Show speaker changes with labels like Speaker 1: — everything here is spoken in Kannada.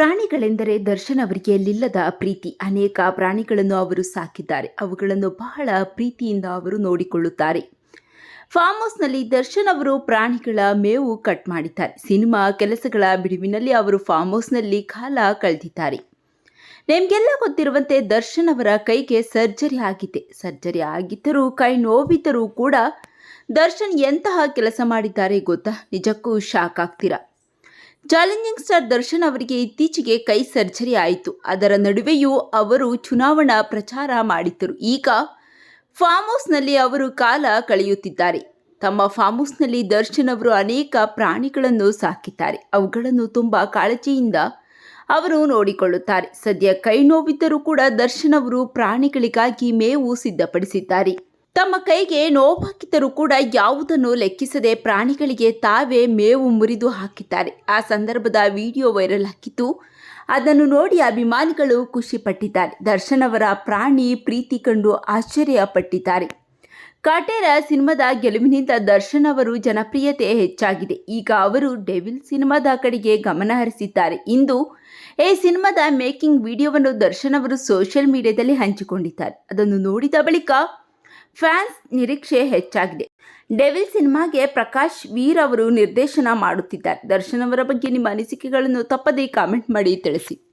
Speaker 1: ಪ್ರಾಣಿಗಳೆಂದರೆ ದರ್ಶನ್ ಅವರಿಗೆ ಲಿಲ್ಲದ ಪ್ರೀತಿ. ಅನೇಕ ಪ್ರಾಣಿಗಳನ್ನು ಅವರು ಸಾಕಿದ್ದಾರೆ. ಅವುಗಳನ್ನು ಬಹಳ ಪ್ರೀತಿಯಿಂದ ಅವರು ನೋಡಿಕೊಳ್ಳುತ್ತಾರೆ. ಫಾರ್ಮ್ ಹೌಸ್ನಲ್ಲಿ ದರ್ಶನ್ ಅವರು ಪ್ರಾಣಿಗಳ ಮೇವು ಕಟ್ ಮಾಡಿದ್ದಾರೆ. ಸಿನಿಮಾ ಕೆಲಸಗಳ ಬಿಡುವಿನಲ್ಲಿ ಅವರು ಫಾರ್ಮ್ ಹೌಸ್ನಲ್ಲಿ ಕಾಲ ಕಳೆದಿದ್ದಾರೆ. ನಿಮಗೆಲ್ಲ ಗೊತ್ತಿರುವಂತೆ ದರ್ಶನ್ ಅವರ ಕೈಗೆ ಸರ್ಜರಿ ಆಗಿದೆ. ಸರ್ಜರಿ ಆಗಿದ್ದರೂ, ಕೈ ನೋವಿದ್ದರೂ ಕೂಡ ದರ್ಶನ್ ಎಂತಹ ಕೆಲಸ ಮಾಡಿದ್ದಾರೆ ಗೊತ್ತಾ? ನಿಜಕ್ಕೂ ಶಾಕ್ ಆಗ್ತೀರಾ? ಚಾಲೆಂಜಿಂಗ್ ಸ್ಟಾರ್ ದರ್ಶನ್ ಅವರಿಗೆ ಇತ್ತೀಚೆಗೆ ಕೈ ಸರ್ಜರಿ ಆಯಿತು. ಅದರ ನಡುವೆಯೂ ಅವರು ಚುನಾವಣಾ ಪ್ರಚಾರ ಮಾಡಿದ್ದರು. ಈಗ ಫಾರ್ಮ್ ಹೌಸ್ನಲ್ಲಿ ಅವರು ಕಾಲ ಕಳೆಯುತ್ತಿದ್ದಾರೆ. ತಮ್ಮ ಫಾರ್ಮ್ ಹೌಸ್ನಲ್ಲಿ ದರ್ಶನ್ ಅವರು ಅನೇಕ ಪ್ರಾಣಿಗಳನ್ನು ಸಾಕಿದ್ದಾರೆ. ಅವುಗಳನ್ನು ತುಂಬ ಕಾಳಜಿಯಿಂದ ಅವರು ನೋಡಿಕೊಳ್ಳುತ್ತಾರೆ. ಸದ್ಯ ಕೈ ನೋವಿದ್ದರೂ ಕೂಡ ದರ್ಶನ್ ಅವರು ಪ್ರಾಣಿಗಳಿಗಾಗಿ ಮೇವು ಸಿದ್ಧಪಡಿಸಿದ್ದಾರೆ. ತಮ್ಮ ಕೈಗೆ ನೋವಾಗಿದ್ದರೂ ಕೂಡ ಯಾವುದನ್ನು ಲೆಕ್ಕಿಸದೆ ಪ್ರಾಣಿಗಳಿಗೆ ತಾವೇ ಮೇವು ಮುರಿದು ಹಾಕಿದ್ದಾರೆ. ಆ ಸಂದರ್ಭದ ವಿಡಿಯೋ ವೈರಲ್ ಹಾಕಿತು ಅದನ್ನು ನೋಡಿ ಅಭಿಮಾನಿಗಳು ಖುಷಿಪಟ್ಟಿದ್ದಾರೆ. ದರ್ಶನ್ ಅವರ ಪ್ರಾಣಿ ಪ್ರೀತಿ ಕಂಡು ಆಶ್ಚರ್ಯ ಪಟ್ಟಿದ್ದಾರೆ ಕಾಟೇರ ಸಿನಿಮಾದ ಗೆಲುವಿನಿಂದ ದರ್ಶನ್ ಅವರು ಜನಪ್ರಿಯತೆ ಹೆಚ್ಚಾಗಿದೆ. ಈಗ ಅವರು ಡೆವಿಲ್ ಸಿನಿಮಾದ ಕಡೆಗೆ ಗಮನ ಹರಿಸಿದ್ದಾರೆ. ಇಂದು ಈ ಸಿನಿಮಾದ ಮೇಕಿಂಗ್ ವಿಡಿಯೋವನ್ನು ದರ್ಶನ್ ಅವರು ಸೋಷಿಯಲ್ ಮೀಡಿಯಾದಲ್ಲಿ ಹಂಚಿಕೊಂಡಿದ್ದಾರೆ. ಅದನ್ನು ನೋಡಿದ ಬಳಿಕ ಫ್ಯಾನ್ಸ್ ನಿರೀಕ್ಷೆ ಹೆಚ್ಚಾಗಿದೆ. ಡೆವಿಲ್ ಸಿನಿಮಾಗೆ ಪ್ರಕಾಶ್, ವೀರ್ ಅವರು ನಿರ್ದೇಶನ ಮಾಡುತ್ತಿದ್ದಾರೆ. ದರ್ಶನ್ ಅವರ ಬಗ್ಗೆ ನಿಮ್ಮ ಅನಿಸಿಕೆಗಳನ್ನು ತಪ್ಪದೇ ಕಾಮೆಂಟ್ ಮಾಡಿ ತಿಳಿಸಿ.